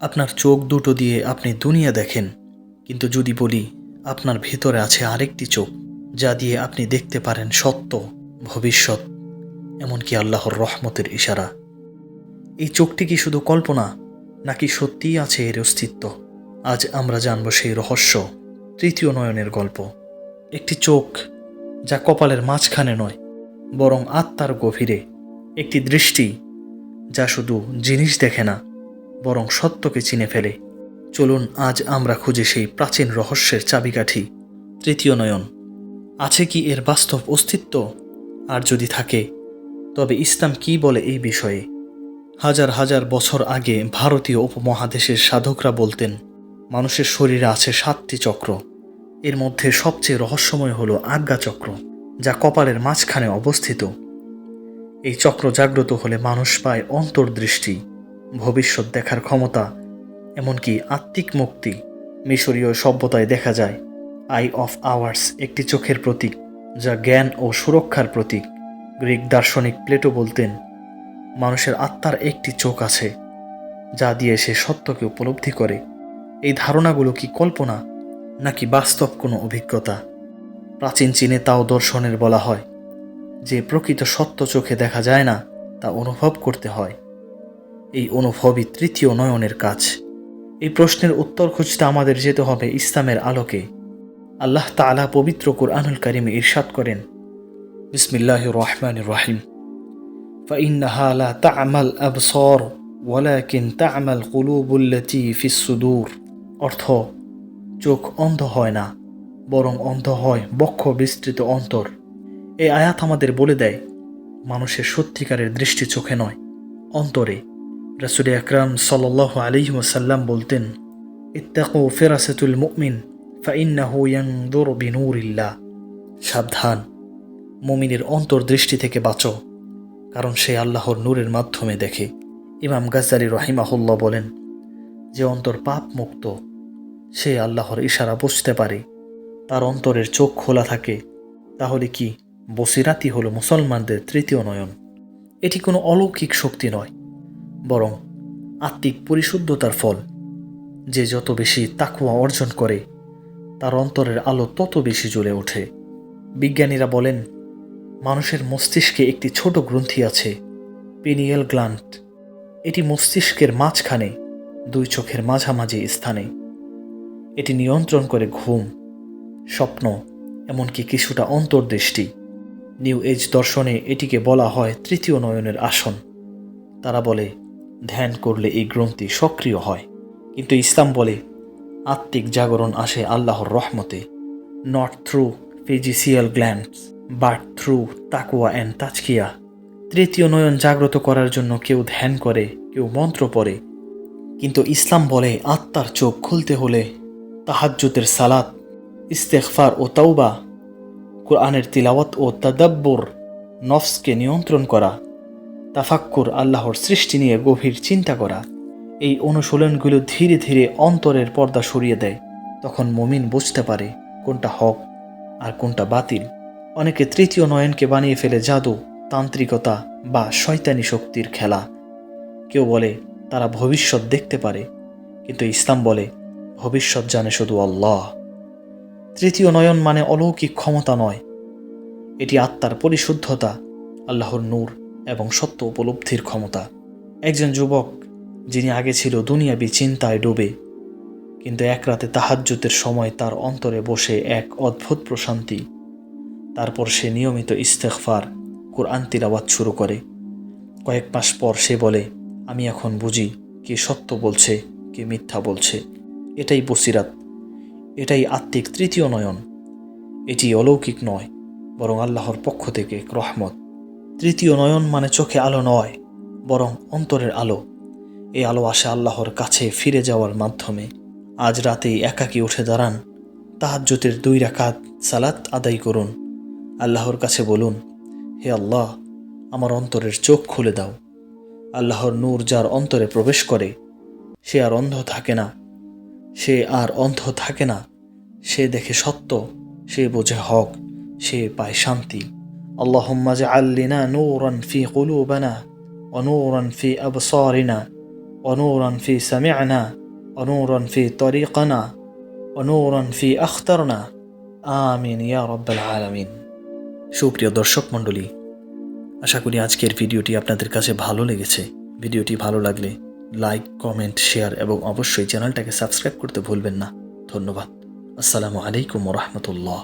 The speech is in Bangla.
আপনার চোখ দুটো দিয়ে আপনি দুনিয়া দেখেন। কিন্তু যদি বলি, আপনার ভিতরে আছে আরেকটি চোখ, যা দিয়ে আপনি দেখতে পারেন সত্য, ভবিষ্যৎ, এমনকি আল্লাহর রহমতের ইশারা। এই চোখটি কি শুধু কল্পনা, নাকি সত্যিই আছে এর অস্তিত্ব? আজ আমরা জানব সেই রহস্য, তৃতীয় নয়নের গল্প। একটি চোখ, যা কপালের মাঝখানে নয়, বরং আত্মার গভীরে। একটি দৃষ্টি, যা শুধু জিনিস দেখে না বরং সত্যকে চিনে ফেলে। চলুন, আজ আমরা খুঁজে সেই প্রাচীন রহস্যের চাবিকাঠি, তৃতীয় নয়ন। আছে কি এর বাস্তব অস্তিত্ব? আর যদি থাকে, তবে ইসলাম কি বলে এই বিষয়ে? হাজার হাজার বছর আগে ভারতীয় উপমহাদেশের সাধকরা বলতেন, মানুষের শরীরে আছে সাতটি চক্র। এর মধ্যে সবচেয়ে রহস্যময় হল আজ্ঞাচক্র যা কপালের মাঝখানে অবস্থিত। এই চক্র জাগ্রত হলে মানুষ পায় অন্তর্দৃষ্টি। ভবিষ্যৎ দেখার ক্ষমতা, এমনকি আত্মিক মুক্তি, মিশরীয় সভ্যতায় দেখা যায়। আই অফ আওয়ার্স একটি চোখের প্রতীক, যা জ্ঞান ও সুরক্ষার প্রতীক, গ্রিক দার্শনিক প্লেটো বলতেন, মানুষের আত্মার একটি চোখ আছে, যা দিয়ে সে সত্যকে উপলব্ধি করে। এই ধারণাগুলো কি কল্পনা, নাকি বাস্তব কোনো অভিজ্ঞতা? প্রাচীন চীনে তাও দর্শনের বলা হয়, যে প্রকৃত সত্য চোখে দেখা যায় না, তা অনুভব করতে হয়। এই অনুভবই তৃতীয় নয়নের কাজ এই প্রশ্নের উত্তর খুঁজতে আমাদের যেতে হবে ইসলামের আলোকে আল্লাহ তাআলা পবিত্র কুরআনুল কারিমে ইরশাদ করেন বিসমিল্লাহ রহমান রাহিম فإنها لا تعمى الأبصار ولكن تعمى القلوب التي في الصدور অর্থ চোখ অন্ধ হয় না বরং অন্ধ হয় বক্ষ বিস্তৃত অন্তর এই আয়াত আমাদের বলে দেয় মানুষের সত্যিকারের দৃষ্টি চোখে নয় অন্তরে রাসুল আকরাম সাল আলী ওসাল্লাম বলতেন, ইত্তাকু ফেরাসেতুল মুমিন, ফাইন্নাহু ইয়ানদুর বিনুরিল্লাহ। সাবধান, মুমিনের অন্তর্দৃষ্টি থেকে বাঁচো, কারণ সে আল্লাহর নূরের মাধ্যমে দেখে। ইমাম গাজ্জালি রহিমাহুল্লাহ বলেন, যে অন্তর পাপ মুক্ত সে আল্লাহর ইশারা বুঝতে পারে। তার অন্তরের চোখ খোলা থাকে, তাহলে কি বসিরাতি হলো মুসলমানদের তৃতীয় নয়ন? এটি কোনো অলৌকিক শক্তি নয়। বরং আত্মিক পরিশুদ্ধতার ফল। যে যত বেশি তাকুয়া অর্জন করে, তার অন্তরের আলো তত বেশি জ্বলে ওঠে। বিজ্ঞানীরা বলেন, মানুষের মস্তিষ্কে একটি ছোট গ্রন্থি আছে, পিনিয়েল গ্লান্ট। এটি মস্তিষ্কের মাঝখানে, দুই চোখের মাঝামাঝি স্থানে। এটি নিয়ন্ত্রণ করে ঘুম, স্বপ্ন, এমনকি কিছুটা অন্তর্দৃষ্টি। নিউ এজ দর্শনে এটিকে বলা হয় তৃতীয় নয়নের আসন। তারা বলে ধ্যান করলে এই গ্রন্থি সক্রিয় হয়। কিন্তু ইসলাম বলে, আত্মিক জাগরণ আসে আল্লাহর রহমতে। Not through physical glands but through তাকুয়া অ্যান্ড তাজকিয়া তৃতীয় নয়ন জাগ্রত করার জন্য কেউ ধ্যান করে, কেউ মন্ত্র পড়ে। কিন্তু ইসলাম বলে, আত্মার চোখ খুলতে হলে তাহাজ্জুতের সালাত ইস্তেকফার ও তাওবা, কোরআনের তিলাওয়াত ও তাদাব্বুর নফসকে নিয়ন্ত্রণ করা। তাফাক্কুর আল্লাহর সৃষ্টি নিয়ে গভীর চিন্তা করা। এই অনুশীলনগুলো ধীরে ধীরে অন্তরের পর্দা সরিয়ে দেয়। তখন মমিন বুঝতে পারে কোনটা হক আর কোনটা বাতিল। অনেকে তৃতীয় নয়নকে বানিয়ে ফেলে জাদু, তান্ত্রিকতা বা শয়তানি শক্তির খেলা। কেউ বলে তারা ভবিষ্যৎ দেখতে পারে, কিন্তু ইসলাম বলে ভবিষ্যৎ জানে শুধু আল্লাহ। তৃতীয় নয়ন মানে অলৌকিক ক্ষমতা নয়। এটি আত্মার পরিশুদ্ধতা, আল্লাহর নূর। এবং সত্য উপলব্ধির ক্ষমতা। একজন যুবক, যিনি আগে ছিল দুনিয়াবি চিন্তায় ডুবে, কিন্তু এক রাতে তাহাজ্জুতের সময় তার অন্তরে বসে এক অদ্ভুত প্রশান্তি। তারপর সে নিয়মিত ইস্তেকফার কোরআন তিলাওয়াত শুরু করে। কয়েক মাস পর সে বলে, আমি এখন বুঝি কে সত্য বলছে, কে মিথ্যা বলছে। এটাই বসিরাত, এটাই আত্মিক তৃতীয় নয়ন। এটি অলৌকিক নয়, বরং আল্লাহর পক্ষ থেকে এক রহমত। তৃতীয় নয়ন মানে চোখে আলো নয়, বরং অন্তরের আলো। এই আলো আসে আল্লাহর কাছে ফিরে যাওয়ার মাধ্যমে। আজ রাতেই একাকী উঠে দাঁড়ান। তাহাজ্জুতের দুই রাকাত সালাত আদায় করুন। আল্লাহর কাছে বলুন, হে আল্লাহ, আমার অন্তরের চোখ খুলে দাও। আল্লাহর নূর যার অন্তরে প্রবেশ করে, সে আর অন্ধ থাকে না। সে আর অন্ধ থাকে না। সে দেখে সত্য, সে বোঝে হক, সে পায় শান্তি। আল্লাহুম্মা জাআল লিনা নূরান ফি কুলুবানা ওয়া নূরান ফি আবসারিনা ونورا في سمعنا ونورا في طريقنا ونورا في أخترنا آمين يا رب العالمين সুপ্রিয় দর্শক মণ্ডলী আশা করি আজকের ভিডিওটি আপনাদের কাছে ভালো লেগেছে ভিডিওটি ভালো লাগলে লাইক কমেন্ট শেয়ার এবং অবশ্যই চ্যানেলটাকে সাবস্ক্রাইব করতে ভুলবেন না ধন্যবাদ আসসালামু আলাইকুম রহমতুল্লাহ